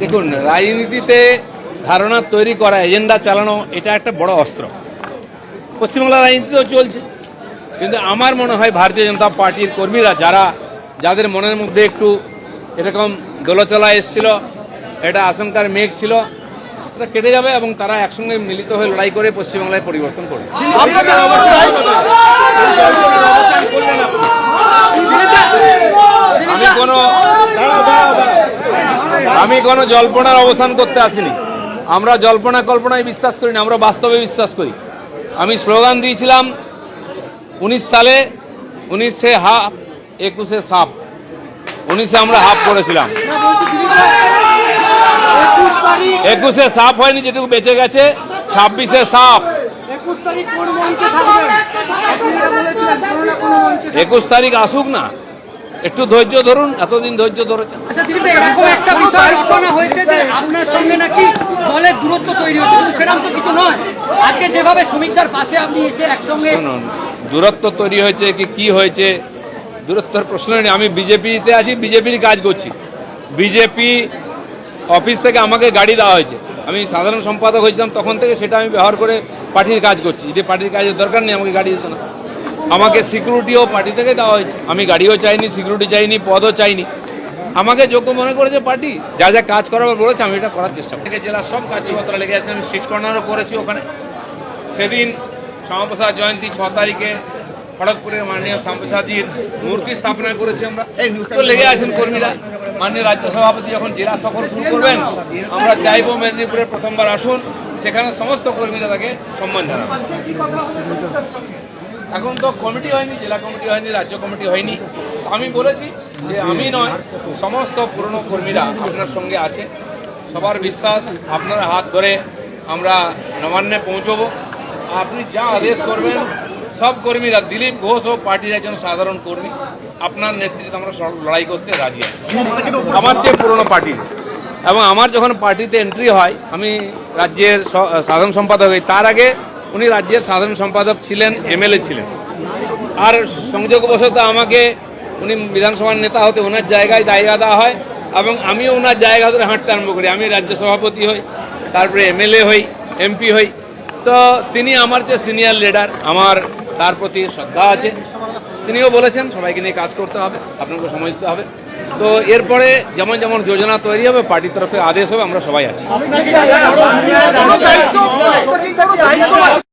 দেখুন রাজনীতিতে ধারণা তৈরি করা এজেন্ডা চালানো এটা একটা বড় অস্ত্র। পশ্চিমবাংলার রাজনীতিতেও চলছে। কিন্তু আমার মনে হয় ভারতীয় জনতা পার্টির কর্মীরা যারা যাদের মনের মধ্যে একটু এরকম দোলচলা এসছিল এটা আশঙ্কার মেঘ ছিল সেটা কেটে যাবে এবং তারা একসঙ্গে মিলিত হয়ে লড়াই করে পশ্চিমবাংলায় পরিবর্তন করবে আমি কোনো আমি কোনো জল্পনার অবসান করতে আসিনি। আমরা জল্পনা কল্পনায় বিশ্বাস করি না, আমরা বাস্তবে বিশ্বাস করি। আমি স্লোগান দিয়েছিলাম, উনিশ সালে উনিশে হাফ একুশে সাপ। উনিশে আমরা হাফ করেছিলাম। একুশে সাপ হয়নি, যেটুকু বেঁচে গেছে, ছাব্বিশে সাপ। একুশ তারিখ আসুক না। একটু ধৈর্য ধরুন এতদিন ধৈর্য ধরেছেন। আচ্ছা আপনার সঙ্গে নাকি দলের দূরত্ব তৈরি হয়েছে সেরকম তো কিছু নয়। আজকে যেভাবে শ্রমিকদের পাশে আপনি এসে একসঙ্গে দূরত্ব তৈরি হয়েছে কি কি হয়েছে? দূরত্বের প্রশ্ন নেই আমি বিজেপিতে আছি বিজেপির কাজ করছি। বিজেপি অফিস থেকে আমাকে গাড়ি দেওয়া হয়েছে। আমি সাধারণ সম্পাদক হয়েছিলাম তখন থেকে সেটা আমি ব্যবহার করে পার্টির কাজ করছি। যদি পার্টির কাজের দরকার নেই আমাকে গাড়ি দিত না। আমাকে সিকিউরিটিও পার্টি থেকে দেওয়া হয়েছে। আমি গাড়িও চাইনি সিকিউরিটি চাইনি পদও চাইনি। আমাকে যোগ্য মনে করেছে পার্টি যা যা কাজ করার বলেছে আমি এটা করার চেষ্টা করি জেলার সব কার্যপত্র লেগে আছে আমি সিট কর্নারও করেছি ওখানে। সেদিন শ্যামাপ্রসাদ জয়ন্তী ছ তারিখে খড়গপুরের মাননীয় শ্যামপ্রসাদজির মূর্তি স্থাপনা করেছি আমরা। এই তো লেগে আছেন কর্মীরা। মাননীয় রাজ্য সভাপতি যখন জেলা সফর শুরু করবেন আমরা চাইব মেদিনীপুরে প্রথমবার আসুন সেখানে সমস্ত কর্মীরা তাকে সম্মান জানাবেন এখন তো কমিটি হয়নি, জেলা কমিটি হয়নি, রাজ্য কমিটি হয়নি। আমি বলেছি যে আমি নয়, সমস্ত পুরনো কর্মীরা আপনার সঙ্গে আছে। সবার বিশ্বাস, আপনার হাত ধরে আমরা নবান্নে পৌঁছবো। আপনি যা আদেশ করবেন, সব কর্মীরা, দিলীপ ঘোষ ও পার্টির একজন সাধারণ কর্মী, আপনার নেতৃত্বে আমরা লড়াই করতে রাজি আছি। আমার চেয়ে পুরনো পার্টি। এবং আমার যখন পার্টিতে এন্ট্রি হয়, আমি রাজ্যের সাধারণ সম্পাদক হই, তার আগে উনি রাজ্যের সাধারণ সম্পাদক ছিলেন, এমএলএ ছিলেন। আর সংযোগবশত আমাকে উনি বিধানসভার নেতা হতে ওনার জায়গায় জায়গা দেওয়া হয় এবং আমিও ওনার জায়গা ধরে হাঁটতে আরম্ভ করি। আমি রাজ্য সভাপতি হই, তারপরে এমএলএ হই, এমপি হই। তো তিনি আমার চেয়ে সিনিয়র লিডার, আমার তার প্রতি শ্রদ্ধা আছে। তিনিও বলেছেন, সবাইকে নিয়ে কাজ করতে হবে, আপনাকে সময় দিতে হবে। তো এরপরে যেমন যেমন যোজনা তৈরি হবে, পার্টির তরফে আদেশ হবে, আমরা সবাই আছি। 对这个全部改成多少钱